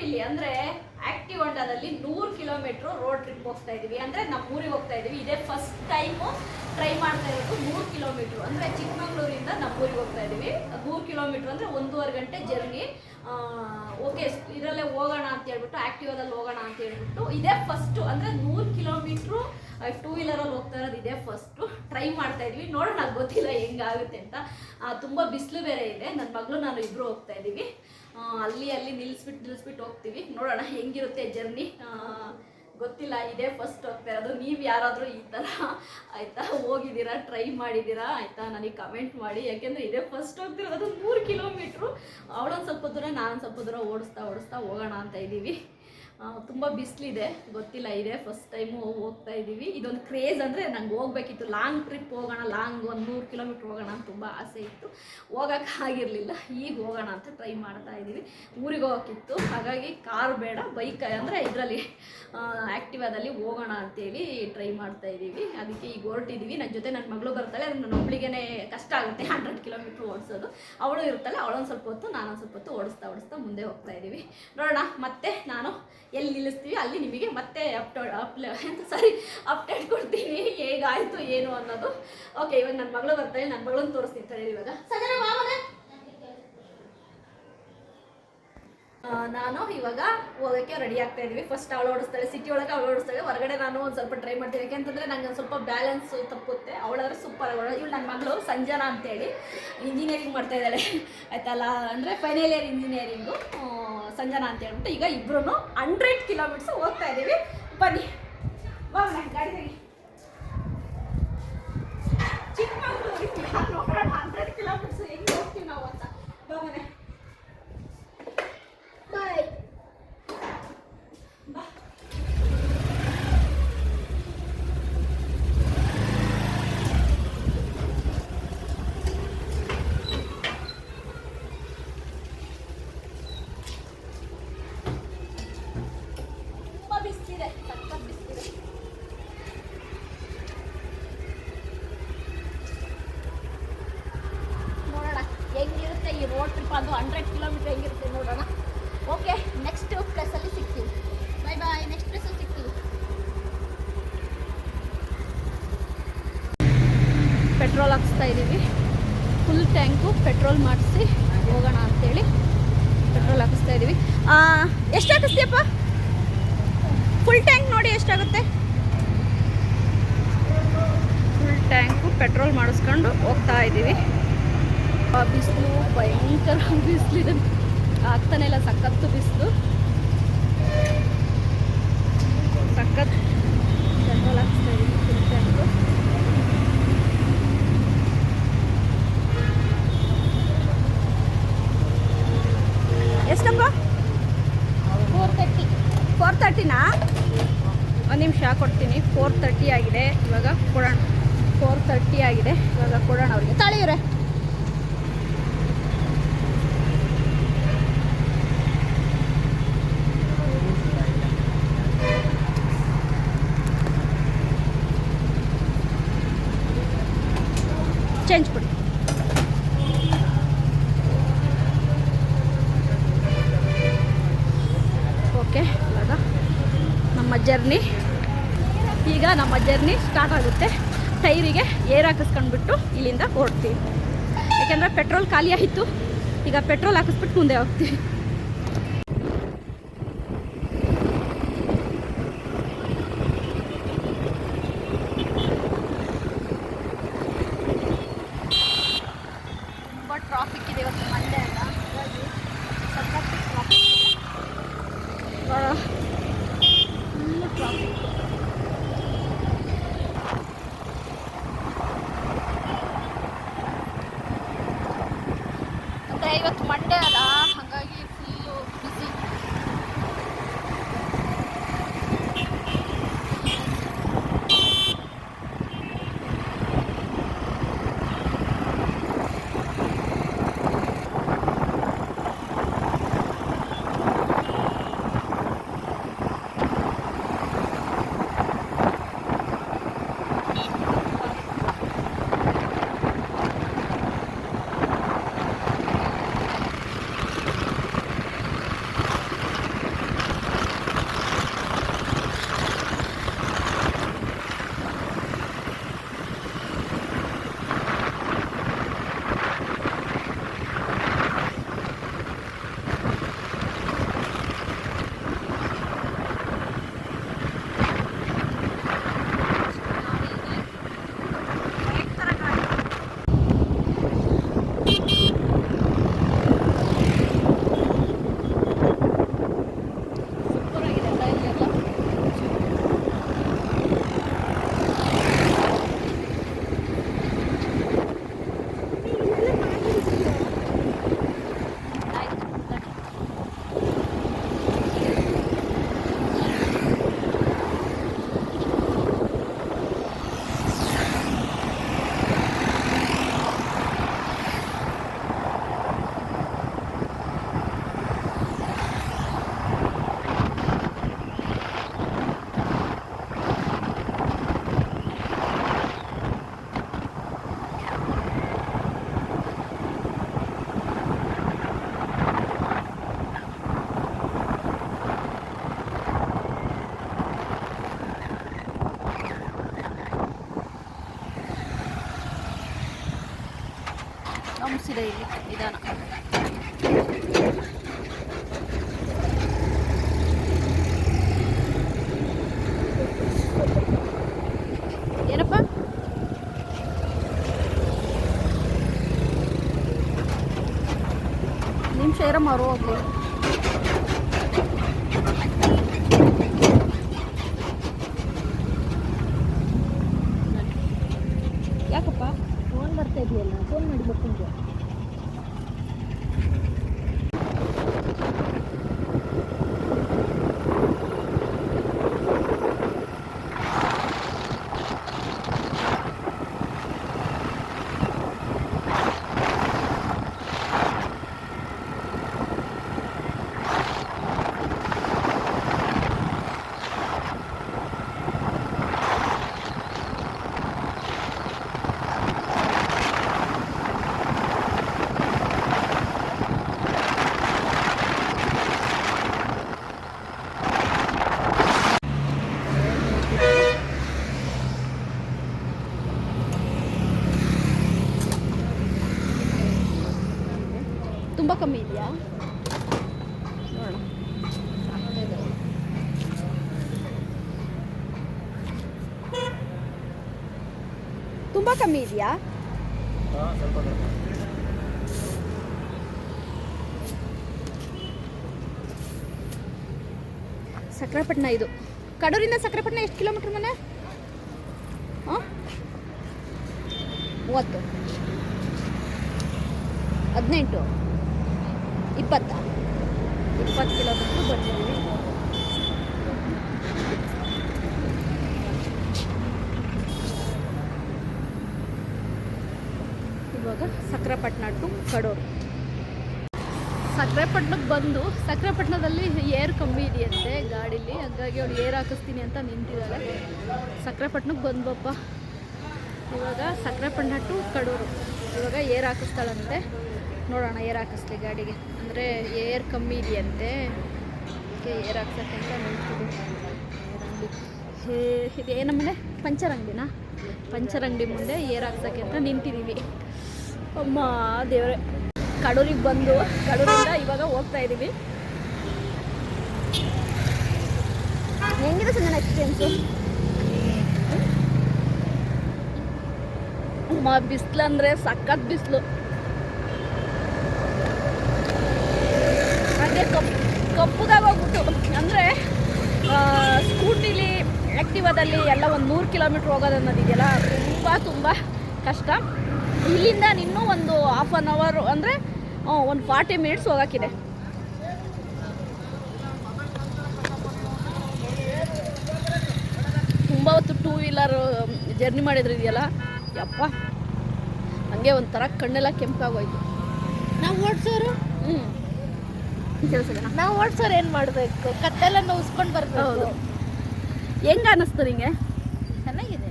ಇಲ್ಲಿ ಅಂದ್ರೆ ಆಕ್ಟಿವ್ ಹೊಂಡಾದಲ್ಲಿ ನೂರು ಕಿಲೋಮೀಟರ್ ರೋಡ್ ಟ್ರಿಪ್ ಹೋಗ್ತಾ ಇದೀವಿ. ಅಂದ್ರೆ ನಮ್ಮ ಊರಿಗೆ ಹೋಗ್ತಾ ಇದೀವಿ. ಇದೇ ಫಸ್ಟ್ ಟೈಮು ಟ್ರೈ ಮಾಡ್ತಾ ಇರೋದು ನೂರು ಕಿಲೋಮೀಟರ್. ಅಂದ್ರೆ ಚಿಕ್ಕಮಂಗ್ಳೂರಿಂದ ನಮ್ಮ ಊರಿಗೆ ಹೋಗ್ತಾ ಇದೀವಿ. ನೂರು ಕಿಲೋಮೀಟರ್ ಅಂದ್ರೆ ಒಂದೂವರೆ ಗಂಟೆ ಜರ್ನಿ ಓಕೆ ಇದರಲ್ಲೇ ಹೋಗೋಣ ಅಂತ ಹೇಳ್ಬಿಟ್ಟು ಆಕ್ಟಿವಾದಲ್ಲಿ ಹೋಗೋಣ ಅಂತ ಹೇಳ್ಬಿಟ್ಟು ಇದೇ ಫಸ್ಟು ಅಂದರೆ ನೂರು ಕಿಲೋಮೀಟ್ರು ಟೂ ವೀಲರಲ್ಲಿ ಹೋಗ್ತಾ ಇರೋದು ಇದೇ ಫಸ್ಟು ಟ್ರೈ ಮಾಡ್ತಾ ಇದೀವಿ. ನೋಡೋಣ ಗೊತ್ತಿಲ್ಲ ಹೆಂಗಾಗುತ್ತೆ ಅಂತ. ತುಂಬಾ ಬಿಸಿಲು ಬೇರೆ ಇದೆ. ನನ್ನ ಮಗಳು ನಾನು ಇಬ್ರು ಹೋಗ್ತಾ ಇದ್ದೀವಿ ಆ, ಅಲ್ಲಿ ಅಲ್ಲಿ ನಿಲ್ಲಿಸ್ಬಿಟ್ಟು ನಿಲ್ಲಿಸ್ಬಿಟ್ಟು ಹೋಗ್ತೀವಿ. ನೋಡೋಣ ಹೆಂಗಿರುತ್ತೆ ಜರ್ನಿ ಗೊತ್ತಿಲ್ಲ, ಇದೇ ಫಸ್ಟ್ ಹೋಗ್ತಾ ಇರೋದು. ನೀವು ಯಾರಾದರೂ ಈ ಥರ ಆಯಿತಾ? ಹೋಗಿದ್ದೀರಾ? ಟ್ರೈ ಮಾಡಿದ್ದೀರಾ? ಆಯಿತಾ? ನನಗೆ ಕಮೆಂಟ್ ಮಾಡಿ. ಯಾಕೆಂದರೆ ಇದೇ ಫಸ್ಟ್ ಹೋಗ್ತಿರೋದು ಮೂರು ಕಿಲೋಮೀಟ್ರು ಅವಳೊಂದು ಸ್ವಲ್ಪ ದೂರ, ನಾನು ಸ್ವಲ್ಪ ದೂರ ಓಡಿಸ್ತಾ ಓಡಿಸ್ತಾ ಹೋಗೋಣ ಅಂತ ಇದ್ದೀವಿ. ತುಂಬ ಬಿಸಿಲಿದೆ. ಗೊತ್ತಿಲ್ಲ, ಇದೆ. ಫಸ್ಟ್ ಟೈಮು ಹೋಗ್ತಾ ಇದ್ದೀವಿ ಇದೊಂದು ಕ್ರೇಜ್ ಅಂದರೆ ನಂಗೆ ಹೋಗ್ಬೇಕಿತ್ತು. ಲಾಂಗ್ ಟ್ರಿಪ್ ಹೋಗೋಣ ಲಾಂಗ್ ಒಂದು ನೂರು ಕಿಲೋಮೀಟ್ರ್ ಹೋಗೋಣ ಅಂತ ತುಂಬ ಆಸೆ ಇತ್ತು. ಹೋಗೋಕ್ಕಾಗಿರಲಿಲ್ಲ ಈಗ ಹೋಗೋಣ ಅಂತ ಟ್ರೈ ಮಾಡ್ತಾ ಇದ್ದೀವಿ ಊರಿಗೆ ಹೋಗೋಕ್ಕಿತ್ತು. ಹಾಗಾಗಿ ಕಾರ್ ಬೇಡ ಬೈಕ್ ಅಂದರೆ ಇದರಲ್ಲಿ ಆ್ಯಕ್ಟಿವಾದಲ್ಲಿ ಹೋಗೋಣ ಅಂತೇಳಿ ಟ್ರೈ ಮಾಡ್ತಾ ಇದ್ದೀವಿ ಅದಕ್ಕೆ ಈಗ ಹೊರಟಿದ್ದೀವಿ ನನ್ನ ಜೊತೆ ನನ್ನ ಮಗಳು ಬರ್ತಾಳೆ. ನನ್ನ ಒಬ್ಳಿಗೇ ಕಷ್ಟ ಆಗುತ್ತೆ ಹಂಡ್ರೆಡ್ ಕಿಲೋಮೀಟ್ರ್ ಓಡಿಸೋದು. ಅವಳು ಇರ್ತಾಳೆ ಅವಳೊಂದು ಸ್ವಲ್ಪ ಹೊತ್ತು, ನಾನೊಂದು ಸ್ವಲ್ಪ ಹೊತ್ತು ಓಡಿಸ್ತಾ ಓಡಿಸ್ತಾ ಮುಂದೆ ಹೋಗ್ತಾ ಇದ್ದೀವಿ ನೋಡೋಣ, ಮತ್ತೆ ನಾನು ಎಲ್ಲಿ ನಿಲ್ಲಿಸ್ತೀವಿ, ಅಲ್ಲಿ ನಿಮಗೆ ಮತ್ತೆ ಅಪ್ಟೋ ಅಪ್ಲ ಸಾರಿ ಅಪ್ಡೇಟ್ ಕೊಡ್ತೀನಿ. ಹೇಗಾಯಿತು, ಏನು ಅನ್ನೋದು. ಓಕೆ ಇವಾಗ ನನ್ನ ಮಗಳು ಬರ್ತಾಳೆ ನನ್ನ ಮಗಳನ್ನ ತೋರಿಸ್ತೀನಿ ಸರಿ ಇವಾಗ. ನಾನು ಇವಾಗ ಹೋಗೋಕ್ಕೆ ರೆಡಿ ಆಗ್ತಾ ಇದ್ದೀವಿ. ಫಸ್ಟ್ ಅವಳು ಓಡಿಸ್ತಾಳೆ ಸಿಟಿ ಒಳಗೆ ಅವಳು ಓಡಿಸ್ತಾಳೆ. ಹೊರಗಡೆ ನಾನು ಒಂದು ಸ್ವಲ್ಪ ಟ್ರೈ ಮಾಡ್ತೀನಿ. ಯಾಕೆಂತಂದ್ರೆ ನಂಗೆ ಒಂದು ಸ್ವಲ್ಪ ಬ್ಯಾಲೆನ್ಸ್ ತಪ್ಪುತ್ತೆ. ಅವಳಾದ್ರೆ ಸೂಪರ್ ಅವಳು. ಇವಳು ನನ್ನ ಮಗಳು ಸಂಜನಾ ಅಂತೇಳಿ. ಇಂಜಿನಿಯರಿಂಗ್ ಮಾಡ್ತಾ ಇದ್ದಾಳೆ. ಆಯ್ತಲ್ಲ? ಅಂದರೆ ಫೈನಲ್ ಇಯರ್ ಇಂಜಿನಿಯರಿಂಗು ಸಂಜನಾ ಅಂತ ಹೇಳ್ಬಿಟ್ಟು ಈಗ ಇಬ್ರು ಹಂಡ್ರೆಡ್ ಕಿಲೋಮೀಟರ್ಸ್ ಹೋಗ್ತಾ ಇದ್ದೀವಿ. ಬನ್ನಿ. ಗಾಡಿ ಚಿಕ್ಕಮಗಳೂರಿಗೆ ನೋಡೋಣ ಹಂಡ್ರೆಡ್ ಕಿಲೋಮೀಟರ್ಸ್ ಹೆಂಗೆ ಹೋಗ್ತೀವಿ ನಾವು ಅಂತ ಬಾ ಮನೆ ಬಾಯ್ ಬಾ ತುಂಬ ಬಿಸಿಲಿದೆ ಸಖತ್ ಬಿಸಿಲಿದೆ ನೋಡೋಣ ಹೆಂಗಿರುತ್ತೆ ಈ ರೋಡ್ ಟ್ರಿಪ್ ಅದು ಹಂಡ್ರೆಡ್ ಕಿಲೋಮೀಟರ್ ಹೆಂಗಿರುತ್ತೆ ನೋಡೋಣ. ಓಕೆ ನೆಕ್ಸ್ಟ್ ಪ್ಲೇಸಲ್ಲಿ ಸಿಗ್ತೀವಿ ಬೈ ಬಾಯ್ ನೆಕ್ಸ್ಟ್ ಪ್ಲೇಸಲ್ಲಿ ಸಿಗ್ತೀವಿ ಪೆಟ್ರೋಲ್ ಹಾಕ್ಸ್ತಾ ಇದ್ದೀವಿ ಫುಲ್ ಟ್ಯಾಂಕು ಪೆಟ್ರೋಲ್ ಮಾಡಿಸಿ ಹೋಗೋಣ ಅಂತೇಳಿ ಪೆಟ್ರೋಲ್ ಹಾಕಿಸ್ತಾ ಇದ್ದೀವಿ ಎಷ್ಟು ಹಾಕಿಸ್ತೀಯಪ್ಪ ಫುಲ್ ಟ್ಯಾಂಕ್ ನೋಡಿ ಎಷ್ಟಾಗುತ್ತೆ? ಫುಲ್ ಟ್ಯಾಂಕು ಪೆಟ್ರೋಲ್ ಮಾಡಿಸ್ಕೊಂಡು ಹೋಗ್ತಾ ಇದ್ದೀವಿ ಬಿಸಿಲು ಭಯಂಕರ ಬಿಸಿಲಿದೆ ಆಗ್ತಾನೆ ಇಲ್ಲ ಸಖತ್ತು ಬಿಸಿಲು. ಸಖತ್ ಪೆಟ್ರೋಲ್ ಹಾಕ್ಸ್ತಾ ಇದ್ದೀನಿ ಫುಲ್ ಟ್ಯಾಂಕು ಎಷ್ಟಪ್ಪ? ಫೋರ್ ತರ್ಟಿ ಫೋರ್ ತರ್ಟಿನಾ ಒಂದು ನಿಮಿಷ ಕೊಡ್ತೀನಿ. ಫೋರ್ ತರ್ಟಿ ಆಗಿದೆ. ಇವಾಗ ಕೊಡೋಣ. ಫೋರ್ ತರ್ಟಿ ಆಗಿದೆ. ಇವಾಗ ಕೊಡೋಣ ಅವ್ರಿಗೆ. ತಾಳಿವ್ರೆ ಚೇಂಜ್ ಕೊಡಿ ಓಕೆ ಇವಾಗ ನಮ್ಮ ಜರ್ನಿ. ಈಗ ನಮ್ಮ ಜರ್ನಿ ಸ್ಟಾರ್ಟ್ ಆಗುತ್ತೆ. ಟೈರಿಗೆ ಏರ್ ಹಾಕಿಸ್ಕೊಂಡ್ಬಿಟ್ಟು ಇಲ್ಲಿಂದ ಹೊರಡ್ತೀವಿ. ಯಾಕೆಂದರೆ ಪೆಟ್ರೋಲ್ ಖಾಲಿ ಈಗ ಪೆಟ್ರೋಲ್ ಹಾಕಿಸ್ಬಿಟ್ಟು ಮುಂದೆ ಹೋಗ್ತೀವಿ ತುಂಬ ಟ್ರಾಫಿಕ್ ಇದೆ ಇವತ್ತು ಮಂಡೇ ಅಲ್ಲ ಹಾಗಾಗಿ ಸಖತ್ ಟ್ರಾಫಿಕ್ ಇದೆ ಫುಲ್ಲು ಟ್ರಾಫಿಕ್ ಅಂದರೆ ಇವತ್ತು ಮಂಡೇ ತೋರಿಸಿದೆ ಇಲ್ಲಿ ನಿಧಾನ ಏನಪ್ಪ ನಿಮಿಷ ಇರಮ್ಮ ಅವರು ಹೋಗ್ಲಿ ಕಮ್ಮಿ ಇದೆಯಾ ನೋಡೋಣ ತುಂಬ ಕಮ್ಮಿ ಇದೆಯಾ ಸಕ್ರೆಪಟ್ಟಣ ಇದು. ಕಡೂರಿಂದ ಸಕ್ರೆಪಟ್ಟಣ ಎಷ್ಟು ಕಿಲೋಮೀಟರ್ ಮನೆ? ಹಾಂ? ಮೂವತ್ತು. ಹದಿನೆಂಟು. ಇಪ್ಪತ್ತ. ಇಪ್ಪತ್ತು ಕಿಲೋಮೀಟ್ರ್ ಬಂದಿದ್ದೀವಿ. ಇವಾಗ ಸಕ್ರೆಪಟ್ಟಣ ಟು ಕಡೂರು. ಸಕ್ರೆಪಟ್ಟಣಕ್ಕೆ ಬಂದು, ಸಕ್ರೆಪಟ್ಟಣದಲ್ಲಿ ಏರ್ ಕಮ್ಮಿ ಇದೆಯಂತೆ ಗಾಡೀಲಿ, ಹಾಗಾಗಿ ಅವ್ರು ಏರ್ ಹಾಕಿಸ್ತೀನಿ ಅಂತ ನಿಂತಿದ್ದಾಳೆ ಸಕ್ರೆಪಟ್ಟಣಕ್ಕೆ ಬಂದ್ಬಪ್ಪ ಇವಾಗ ಸಕ್ರೆಪಟ್ಟಣ ಟು ಕಡೂರು. ಇವಾಗ ಏರ್ ಹಾಕಿಸ್ತಾಳಂತೆ. ನೋಡೋಣ ಏರ್ ಹಾಕಿಸ್ಲಿ ಗಾಡಿಗೆ. ಅಂದರೆ ಏರ್ ಕಮ್ಮಿ ಇದೆಯಂತೆ. ಅದಕ್ಕೆ ಏರ್ ಹಾಕ್ಸಕ್ಕೆ ಅಂತ ನಿಂತಿದ್ದೀವಿ ಇದು ಏನಮ್ಮನೆ ಪಂಚರ್ ಅಂಗಡಿನಾ ಪಂಚರ್ ಅಂಗಡಿ ಮುಂದೆ ಏರ್ ಹಾಕ್ಸೋಕ್ಕೆ ಅಂತ ನಿಂತಿದ್ದೀವಿ ಅಮ್ಮ, ದೇವರೇ. ಕಡೂರಿಗೆ ಬಂದು, ಕಡೂರಿಂದ ಇವಾಗ ಹೋಗ್ತಾ ಇದ್ದೀವಿ ಹೆಂಗಿದೆ ನನ್ನ ಎಕ್ಸ್ಪೀರಿಯನ್ಸು ಅಮ್ಮ, ಬಿಸಿಲು ಅಂದರೆ ಸಖತ್ ಬಿಸಿಲು. ಹಾಗೆ ಕಪ್ ಕಪ್ಪುದಾಗ ಹೋಗ್ಬಿಟ್ಟು ಅಂದರೆ ಸ್ಕೂಟಿಲಿ ಆ್ಯಕ್ಟಿವಾದಲ್ಲಿ ಎಲ್ಲ ಒಂದು ನೂರು ಕಿಲೋಮೀಟ್ರ್ ಹೋಗೋದು ಅನ್ನೋದಿದೆಯಲ್ಲ ತುಂಬ ತುಂಬ ಕಷ್ಟ. ಇಲ್ಲಿಂದ ಇನ್ನೂ ಒಂದು ಹಾಫ್ ಆನ್ ಅವರು ಅಂದರೆ ಒಂದು ಫಾರ್ಟಿ ಮಿನಿಟ್ಸ್ ಹೋಗೋಕ್ಕಿದೆ. ತುಂಬ ಹೊತ್ತು ಟೂ ವೀಲರ್ ಜರ್ನಿ ಮಾಡಿದ್ರು ಇದೆಯಲ್ಲ? ಯಪ್ಪ. ಹಂಗೆ ಒಂಥರ ಕಣ್ಣೆಲ್ಲ ಕೆಂಪಾಗೋಯ್ತು. ನಾವು ಓಡಿಸೋರು? ಹ್ಞೂ ಕೆಲಸ ಜನ ನಾವು ಓಡ್ಸೋರು ಏನು ಮಾಡಬೇಕು? ಕತ್ತೆಲ್ಲ ನೋಸ್ಕೊಂಡು ಬರ್ಬೇಕು. ಹೌದು. ಹೆಂಗ ಅನ್ನಿಸ್ತು ನಿಂಗೆ? ಚೆನ್ನಾಗಿದೆ.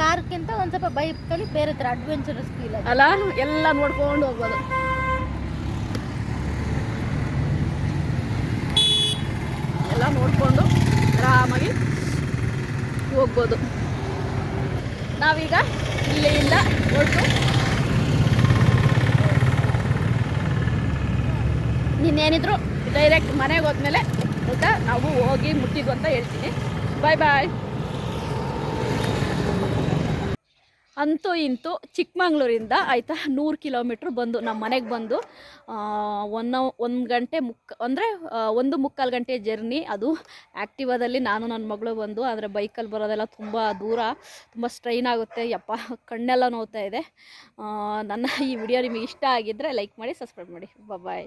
ಕಾರ್ಗಿಂತ ಒಂದು ಸ್ವಲ್ಪ ಬೈಕಲ್ಲಿ ಬೇರೆ ಥರ ಅಡ್ವೆಂಚರಸ್ ಫೀಲ್ ಅಲ್ಲ ಎಲ್ಲ ನೋಡ್ಕೊಂಡು ಹೋಗ್ಬೋದು. ಎಲ್ಲ ನೋಡಿಕೊಂಡು ಆರಾಮಾಗಿ ಹೋಗ್ಬೋದು. ನಾವೀಗ ಇಲ್ಲಿಂದ ಹೊರಟು ನೀನೇನಿದ್ರು ಡೈರೆಕ್ಟ್ ಮನೆಗೆ ಹೋದ್ಮೇಲೆ ಆಯಿತಾ ನಾವು ಹೋಗಿ ಮುಟ್ಟಿದ್ದು ಅಂತ ಹೇಳ್ತೀನಿ. ಬಾಯ್ ಬಾಯ್ ಅಂತೂ ಇಂತೂ ಚಿಕ್ಕಮಂಗ್ಳೂರಿಂದ ಆಯಿತಾ ನೂರು ಕಿಲೋಮೀಟ್ರ್ ಬಂದು ನಮ್ಮ ಮನೆಗೆ ಬಂದು ಒನ್ ಒಂದು ಗಂಟೆ ಮುಕ್, ಅಂದರೆ ಒಂದು ಮುಕ್ಕಾಲು ಗಂಟೆ ಜರ್ನಿ. ಅದು ಆ್ಯಕ್ಟಿವಾದಲ್ಲಿ ನಾನು ನನ್ನ ಮಗಳು ಬಂದು, ಆದರೆ ಬೈಕಲ್ಲಿ ಬರೋದೆಲ್ಲ ತುಂಬ ದೂರ, ತುಂಬ ಸ್ಟ್ರೈನ್ ಆಗುತ್ತೆ. ಯಪ್ಪ, ಕಣ್ಣೆಲ್ಲ ನೋವ್ತಾ ಇದೆ. ನನ್ನ ಈ ವಿಡಿಯೋ ನಿಮಗೆ ಇಷ್ಟ ಆಗಿದ್ದರೆ ಲೈಕ್ ಮಾಡಿ ಸಬ್ಸ್ಕ್ರೈಬ್ ಮಾಡಿ. ಬಾಯ್